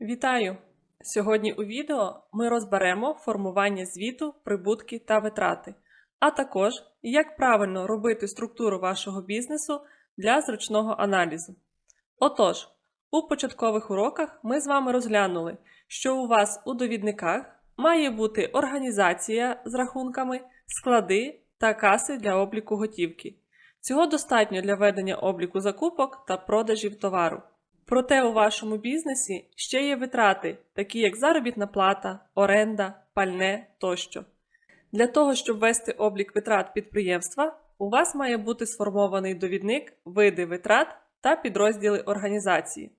Вітаю! Сьогодні у відео ми розберемо формування звіту, прибутки та витрати, а також як правильно робити структуру вашого бізнесу для зручного аналізу. Отож, у початкових уроках ми з вами розглянули, що у вас у довідниках має бути організація з рахунками, склади та каси для обліку готівки. Цього достатньо для ведення обліку закупок та продажів товару. Проте у вашому бізнесі ще є витрати, такі як заробітна плата, оренда, пальне тощо. Для того, щоб вести облік витрат підприємства, у вас має бути сформований довідник види витрат та підрозділи організації.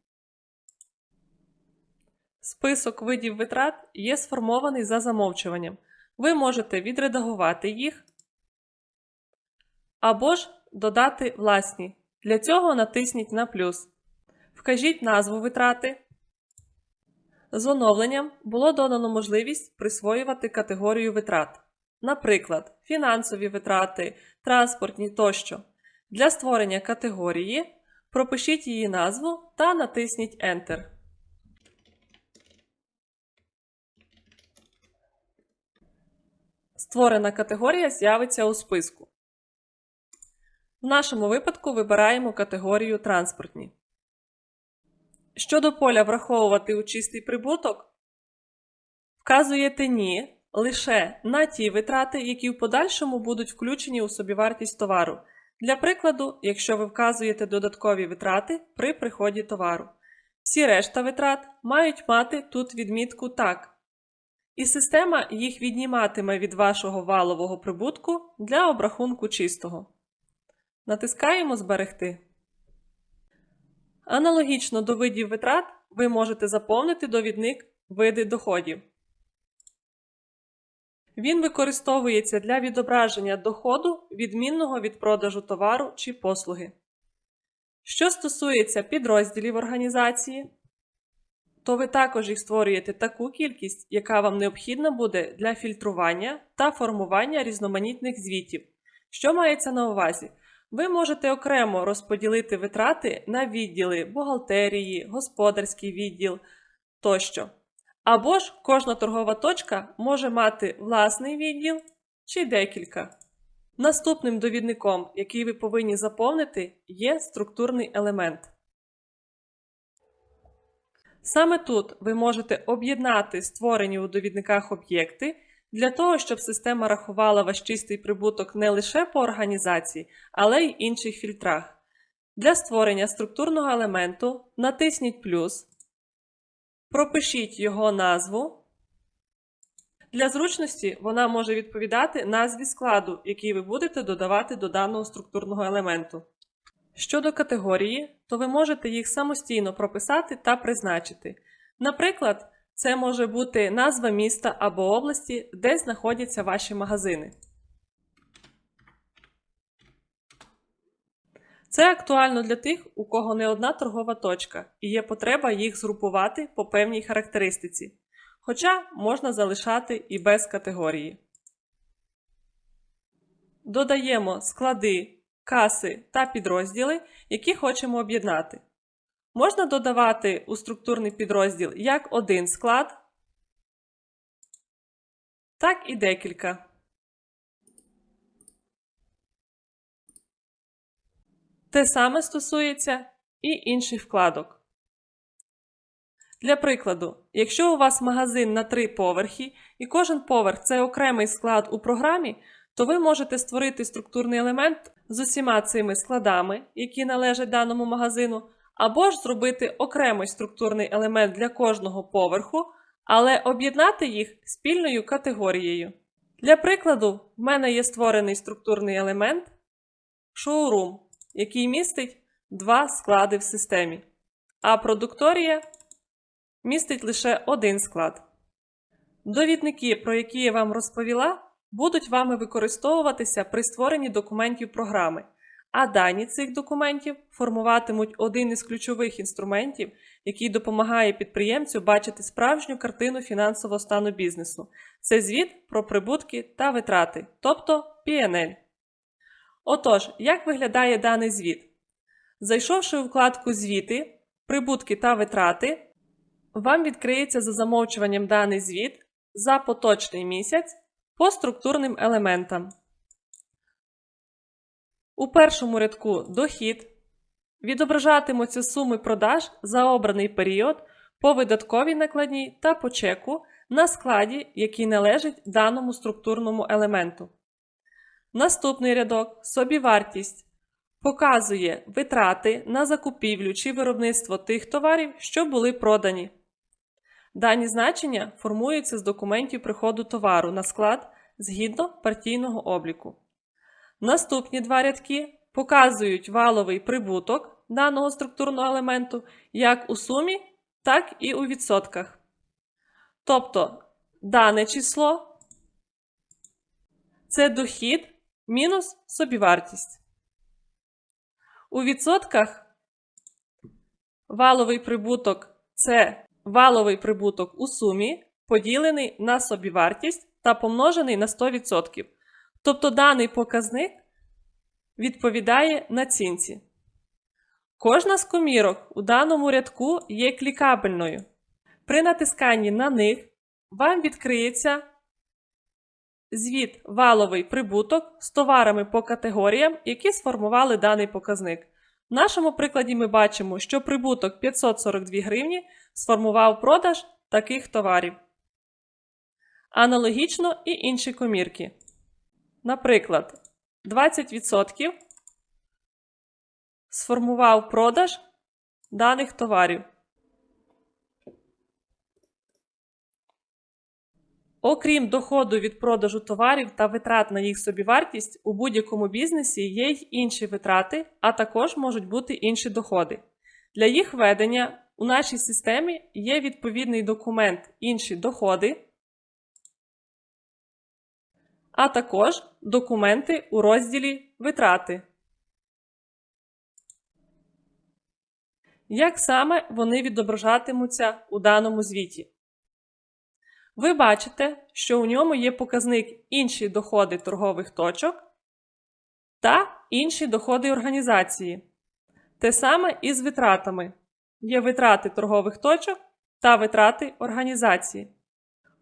Список видів витрат є сформований за замовчуванням. Ви можете відредагувати їх або ж додати власні. Для цього натисніть на плюс. Вкажіть назву витрати. З оновленням було додано можливість присвоювати категорію витрат, наприклад, фінансові витрати, транспортні тощо. Для створення категорії пропишіть її назву та натисніть Enter. Створена категорія з'явиться у списку. В нашому випадку вибираємо категорію транспортні. Щодо поля враховувати у чистий прибуток, вказуєте ні лише на ті витрати, які в подальшому будуть включені у собівартість товару. Для прикладу, якщо ви вказуєте додаткові витрати при приході товару. Всі решта витрат мають мати тут відмітку так. І система їх відніматиме від вашого валового прибутку для обрахунку чистого. Натискаємо Зберегти. Аналогічно до видів витрат ви можете заповнити довідник Види доходів. Він використовується для відображення доходу, відмінного від продажу товару чи послуги. Що стосується підрозділів організації, то ви також їх створюєте таку кількість, яка вам необхідна буде для фільтрування та формування різноманітних звітів. Що мається на увазі? Ви можете окремо розподілити витрати на відділи бухгалтерії, господарський відділ тощо. Або ж кожна торгова точка може мати власний відділ чи декілька. Наступним довідником, який ви повинні заповнити, є структурний елемент. Саме тут ви можете об'єднати створені у довідниках об'єкти для того, щоб система рахувала ваш чистий прибуток не лише по організації, але й інших фільтрах. Для створення структурного елементу натисніть плюс, пропишіть його назву. Для зручності вона може відповідати назві складу, який ви будете додавати до даного структурного елементу. Щодо категорії, то ви можете їх самостійно прописати та призначити. Наприклад, це може бути назва міста або області, де знаходяться ваші магазини. Це актуально для тих, у кого не одна торгова точка, і є потреба їх згрупувати по певній характеристиці. Хоча можна залишати і без категорії. Додаємо склади, каси та підрозділи, які хочемо об'єднати. Можна додавати у структурний підрозділ як один склад, так і декілька. Те саме стосується і інших вкладок. Для прикладу, якщо у вас магазин на три поверхи і кожен поверх це окремий склад у програмі, то ви можете створити структурний елемент з усіма цими складами, які належать даному магазину, або ж зробити окремий структурний елемент для кожного поверху, але об'єднати їх спільною категорією. Для прикладу, в мене є створений структурний елемент шоурум, який містить два склади в системі, а продукторія містить лише один склад. Довідники, про які я вам розповіла, будуть вами використовуватися при створенні документів програми, а дані цих документів формуватимуть один із ключових інструментів, який допомагає підприємцю бачити справжню картину фінансового стану бізнесу. Це звіт про прибутки та витрати, тобто PNL. Отож, як виглядає даний звіт? Зайшовши у вкладку Звіти, прибутки та витрати, вам відкриється за замовчуванням даний звіт за поточний місяць по структурним елементам. У першому рядку дохід відображатимуться суми продаж за обраний період по видатковій накладній та по чеку на складі, який належить даному структурному елементу. Наступний рядок собівартість показує витрати на закупівлю чи виробництво тих товарів, що були продані. Дані значення формуються з документів приходу товару на склад згідно партійного обліку. Наступні два рядки показують валовий прибуток даного структурного елементу як у сумі, так і у відсотках. Тобто дане число це дохід мінус собівартість. У відсотках валовий прибуток це валовий прибуток у сумі, поділений на собівартість та помножений на 100%. Тобто даний показник відповідає націнці. Кожна з комірок у даному рядку є клікабельною. При натисканні на них вам відкриється звіт валовий прибуток з товарами по категоріям, які сформували даний показник. В нашому прикладі ми бачимо, що прибуток 542 гривні сформував продаж таких товарів. Аналогічно і інші комірки. Наприклад, 20% сформував продаж даних товарів. Окрім доходу від продажу товарів та витрат на їх собівартість, у будь-якому бізнесі є й інші витрати, а також можуть бути інші доходи. Для їх ведення у нашій системі є відповідний документ Інші доходи, а також документи у розділі Витрати. Як саме вони відображатимуться у даному звіті? Ви бачите, що у ньому є показник інші доходи торгових точок та інші доходи організації. Те саме і з витратами. Є витрати торгових точок та витрати організації.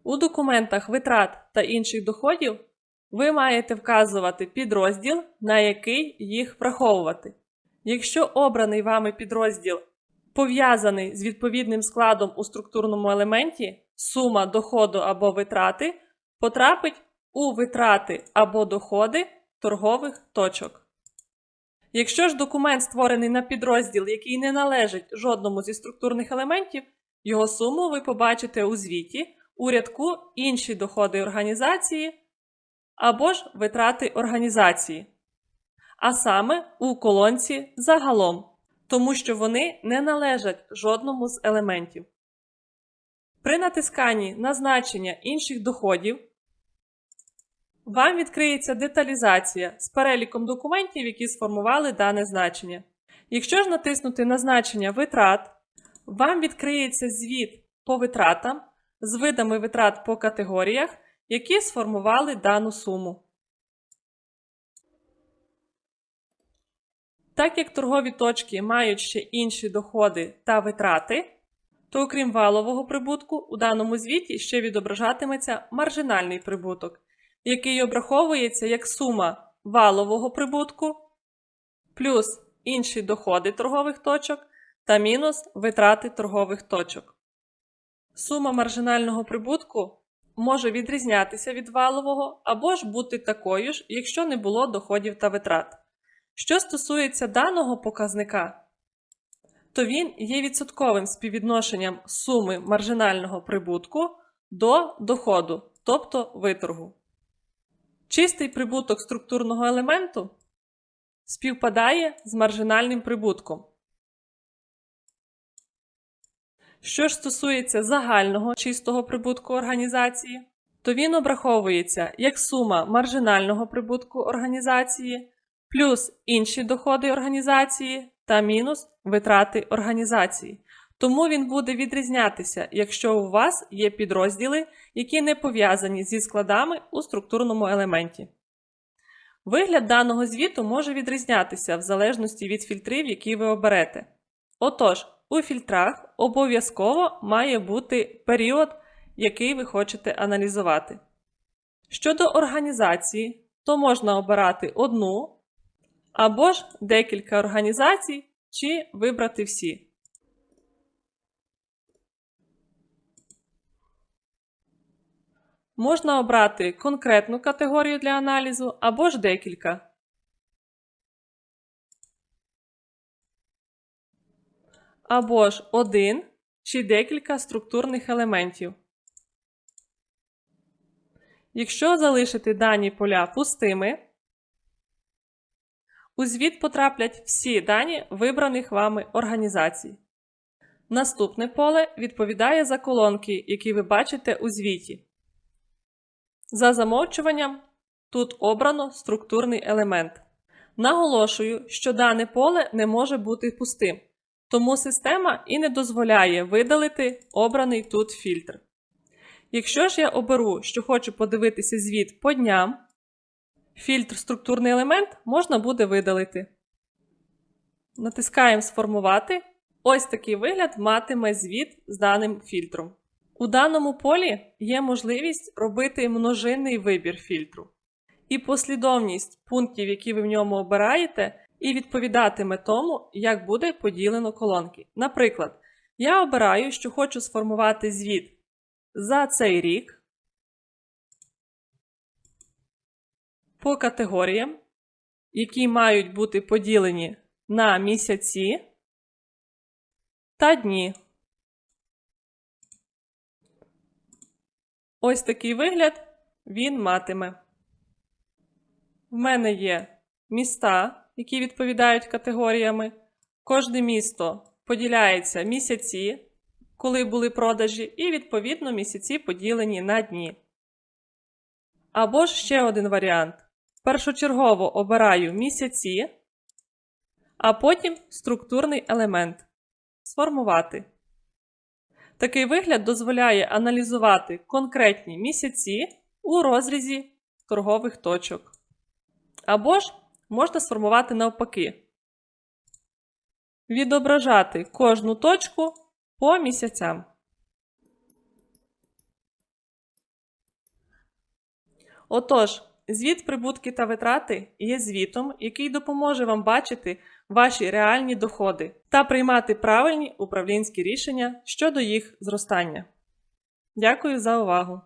У документах витрат та інших доходів ви маєте вказувати підрозділ, на який їх враховувати. Якщо обраний вами підрозділ пов'язаний з відповідним складом у структурному елементі, сума доходу або витрати потрапить у витрати або доходи торгових точок. Якщо ж документ створений на підрозділ, який не належить жодному зі структурних елементів, його суму ви побачите у звіті у рядку Інші доходи організації або ж витрати організації, а саме у колонці Загалом, тому що вони не належать жодному з елементів. При натисканні на значення інших доходів вам відкриється деталізація з переліком документів, які сформували дане значення. Якщо ж натиснути на значення витрат, вам відкриється звіт по витратам з видами витрат по категоріях, які сформували дану суму. Так як торгові точки мають ще інші доходи та витрати, то окрім валового прибутку, у даному звіті ще відображатиметься маржинальний прибуток, який обраховується як сума валового прибутку плюс інші доходи торгових точок та мінус витрати торгових точок. Сума маржинального прибутку може відрізнятися від валового або ж бути такою ж, якщо не було доходів та витрат. Що стосується даного показника, то він є відсотковим співвідношенням суми маржинального прибутку до доходу, тобто виторгу. Чистий прибуток структурного елементу співпадає з маржинальним прибутком. Що ж стосується загального чистого прибутку організації, то він обраховується як сума маржинального прибутку організації плюс інші доходи організації та мінус витрати організації. Тому він буде відрізнятися, якщо у вас є підрозділи, які не пов'язані зі складами у структурному елементі. Вигляд даного звіту може відрізнятися в залежності від фільтрів, які ви оберете. Отож, у фільтрах обов'язково має бути період, який ви хочете аналізувати. Щодо організації, то можна обирати одну або ж декілька організацій чи вибрати всі. Можна обрати конкретну категорію для аналізу або ж декілька. Або ж один чи декілька структурних елементів. Якщо залишити дані поля пустими, у звіт потраплять всі дані вибраних вами організацій. Наступне поле відповідає за колонки, які ви бачите у звіті. За замовчуванням тут обрано структурний елемент. Наголошую, що дане поле не може бути пустим, тому система і не дозволяє видалити обраний тут фільтр. Якщо ж я оберу, що хочу подивитися звіт по дням, фільтр структурний елемент можна буде видалити. Натискаємо Сформувати. Ось такий вигляд матиме звіт з даним фільтром. У даному полі є можливість робити множинний вибір фільтру. І послідовність пунктів, які ви в ньому обираєте, і відповідатиме тому, як буде поділено колонки. Наприклад, я обираю, що хочу сформувати звіт за цей рік по категоріям, які мають бути поділені на місяці та дні. Ось такий вигляд він матиме. В мене є міста, які відповідають категоріями. Кожне місто поділяється місяці, коли були продажі, і, відповідно, місяці поділені на дні. Або ж ще один варіант. Першочергово обираю місяці, а потім структурний елемент. Сформувати. Такий вигляд дозволяє аналізувати конкретні місяці у розрізі торгових точок. Або ж можна сформувати навпаки. Відображати кожну точку по місяцям. Отож, звіт прибутки та витрати є звітом, який допоможе вам бачити ваші реальні доходи та приймати правильні управлінські рішення щодо їх зростання. Дякую за увагу!